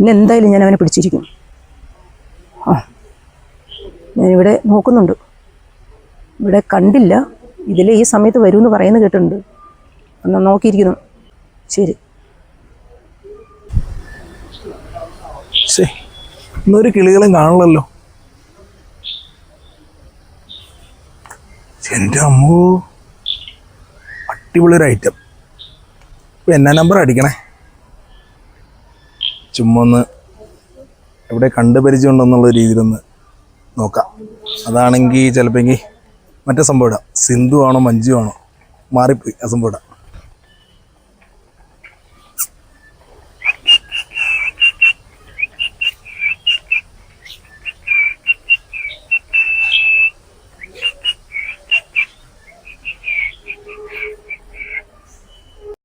ഇന്ന് എന്തായാലും ഞാൻ അവനെ പിടിച്ചിരിക്കും. ആ ഞാനിവിടെ നോക്കുന്നുണ്ട്. ഇവിടെ കണ്ടില്ല. ഇതിൽ ഈ സമയത്ത് വരുമെന്ന് പറയുന്നത് കേട്ടിട്ടുണ്ട്. എന്നാൽ നോക്കിയിരിക്കുന്നു. ശരി. ഇന്നൊരു കിളികളും കാണണല്ലോ എന്റെ അമ്മോ അടിപൊളി ഒരു ഐറ്റം എന്നാ നമ്പർ അടിക്കണേ? ചുമ്മാ ഒന്ന് എവിടെ കണ്ട് പരിചയമുണ്ടെന്നുള്ള രീതിയിലൊന്ന് നോക്കാം. അതാണെങ്കിൽ ചിലപ്പോൾ മറ്റേ സംഭവം ഇടാം. സിന്ധു ആണോ മഞ്ജു ആണോ? മാറിപ്പോയി ആ സംഭവം ഇടാം.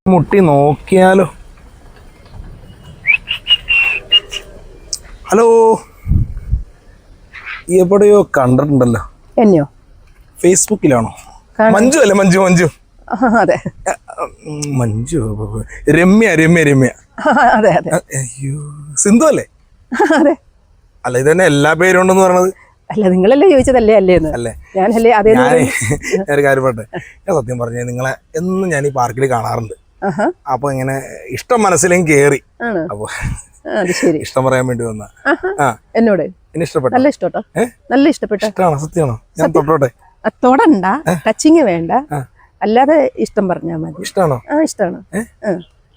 മുട്ടി നോക്കിയാലോ? ഹലോ. എവിടെയോ കണ്ടിട്ടുണ്ടല്ലോ. എന്നെയോ? ഫേസ്ബുക്കിലാണോ? മഞ്ജു അല്ലേ മഞ്ജു മഞ്ജു? അതെ. മഞ്ജു രമ്യ രമ്യ രമ്യ. അതെ അതെ. അയ്യോ സിന്ധു അല്ലേ? അതെ. അല്ല ഇത് തന്നെ എല്ലാ പേരും ഉണ്ടെന്ന് പറയണത്. അല്ല നിങ്ങളല്ലേ ചോദിച്ചതല്ലേ അല്ലേന്ന് അല്ലേ? ഞാനല്ലേ അതേ ഞാൻ ഒരു കാര്യം പറട്ടെ ഞാൻ സത്യം പറഞ്ഞു നിങ്ങളെ എന്നും ഞാൻ ഈ പാർക്കിൽ കാണാറുണ്ട്. അപ്പൊ ഇങ്ങനെ ഇഷ്ടം മനസ്സിലേക്ക് കേറി. അപ്പൊ അത് ശരി. ഇഷ്ടം പറയാൻ വേണ്ടി വന്ന. എന്നോട്? എന്നെ ഇഷ്ടപ്പെട്ടു? നല്ല ഇഷ്ടോട്ടോ? നല്ല ഇഷ്ടപ്പെട്ടോ? ഇഷ്ടമാണോ സത്യമാണോ? ഞാൻ തൊട്ടോട്ടെ തൊടണ്ട. ടച്ചിങ് വേണ്ട. അല്ലാതെ ഇഷ്ടം പറഞ്ഞാൽ മതി. ഇഷ്ടമാണോ ആ ഇഷ്ടമാണ്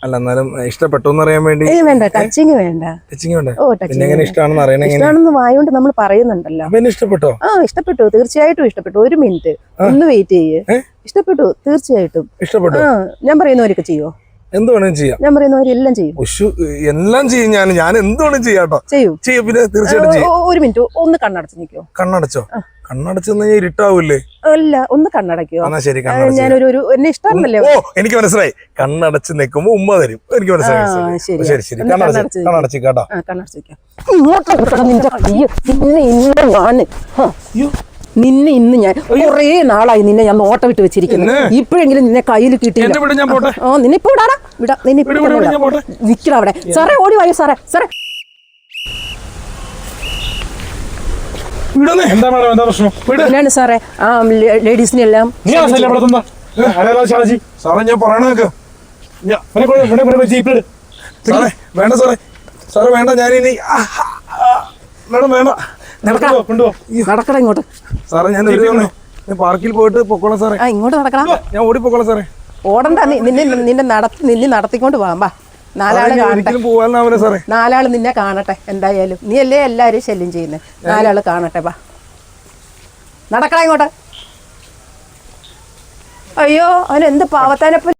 അല്ല എന്നാലും ഇഷ്ടപ്പെട്ടു അറിയാൻ വേണ്ടി. വേണ്ട. ടച്ചിങ് വേണ്ട. ടച്ചിങ് വേണ്ട. ഓ ടച്ചിങ് എങ്ങനെ ഇഷ്ടമാണെന്ന് അറിയണ ഇഷ്ടമാണെന്ന് വായോണ്ട് നമ്മൾ പറയുന്നുണ്ടല്ലോ. പിന്നെ എന്നെ ഇഷ്ടപ്പെട്ടോ? ആ ഇഷ്ടപ്പെട്ടു. തീർച്ചയായിട്ടും ഇഷ്ടപ്പെട്ടു. ഒരു മിനിറ്റ്. ഒന്ന് വെയിറ്റ് ചെയ്യ്. ഇഷ്ടപ്പെട്ടു. തീർച്ചയായിട്ടും. ഇഷ്ടപ്പെട്ടു? ആ ഞാൻ പറയുന്നവരൊക്കെ ചെയ്യോ എന്ത് വേണമെങ്കിലും ചെയ്യാം. ഞാൻ പറയുന്നവരെല്ലാം ചെയ്യും. ഉഷു എല്ലാം ചെയ്യും ഞാൻ ഞാൻ എന്ത് വേണമെങ്കിലും ചെയ്യാട്ടോ ചെയ്യൂ. ചെയ്യും പിന്നെ തീർച്ചയായിട്ടും ചെയ്യും. ഒരു മിനിറ്റ് ഒന്ന് കണ്ണടച്ച് നിൽക്കോ. കണ്ണടച്ചോ? കണ്ണടച്ചു ഇരുട്ടാവൂല്ലേ? ഇരുട്ടാവൂലേ അല്ല ഒന്ന് കണ്ണടക്കോ എന്നാ ശരി കണ്ണടച്ച് ഞാനൊരു ഒരു എന്നെ ഇഷ്ടമാണല്ലേ? ഓ എനിക്ക് മനസ്സിലായി. കണ്ണടച്ച് നിൽക്കുമ്പോ ഉമ്മ തരും എനിക്ക് മനസ്സിലായി. ശരി ശരി കണ്ണടച്ച് കണ്ണടച്ച് കണ്ണടച്ച് കേട്ടോ. കൊടുക്കണം നിന്റെ കയ്യ്. നിന്നെ ഇന്ന്. നിന്നെ ഇന്ന് ഞാൻ കുറേ നാളായി നിന്നെ ഞാൻ നോട്ട വിട്ട് വെച്ചിരിക്കുന്നു. ഇപ്പോഴെങ്കിലും നിന്നെ കയ്യിൽ കിട്ടിയില്ല. ഓ വിട് ഞാൻ പോട്ടെ? ആ നിന്നെ ഇപ്പൊ വിടാടാ. വിടാ നിന്നെ ഇപ്പൊ വിട്, വിട്, വിട്, ഞാൻ പോട്ടെ. നിക്കട അവിടെ. സാറേ ഓടി വായോ സാറേ? സാറേ. എന്താണ് മാഡം സാറേ? ആ ലേഡീസിനെ എല്ലാം സാറേ ഞാൻ പറയണേക്ക് വേണ്ട സാറേ. സാറേ വേണ്ട ഞാനിനി വേണം വേണ്ട. നടക്കാം കൊണ്ടുപോ ഇങ്ങോട്ട്. സാറേ ഞാൻ ഒരു തവണ ഞാൻ പാർക്കിൽ പോയിട്ട് പൊക്കോളാം സാറേ. ആ ഇങ്ങോട്ട് നടക്കണം ഞാൻ ഓടി പൊക്കോളാം സാറേ. ഓടണ്ട നീ- നിന്നെ നിന്നെ നടത്തി നിന്നെ നടത്തിക്കൊണ്ട് പോകാം ബാ നാലാൾ സാറേ, ഞാൻ കാണട്ടെ. ഒരിക്കലും പോകാനാവില്ല സാറേ. നാലാൾ നിന്നെ കാണട്ടെ എന്തായാലും. നീ അല്ലേ എല്ലാവരും ശല്യം ചെയ്യുന്നേ? നാലാൾ കാണട്ടെ ബാ നടക്കണ ഇങ്ങോട്ട്. അയ്യോ അവൻ എന്ത് പാവത്താനെ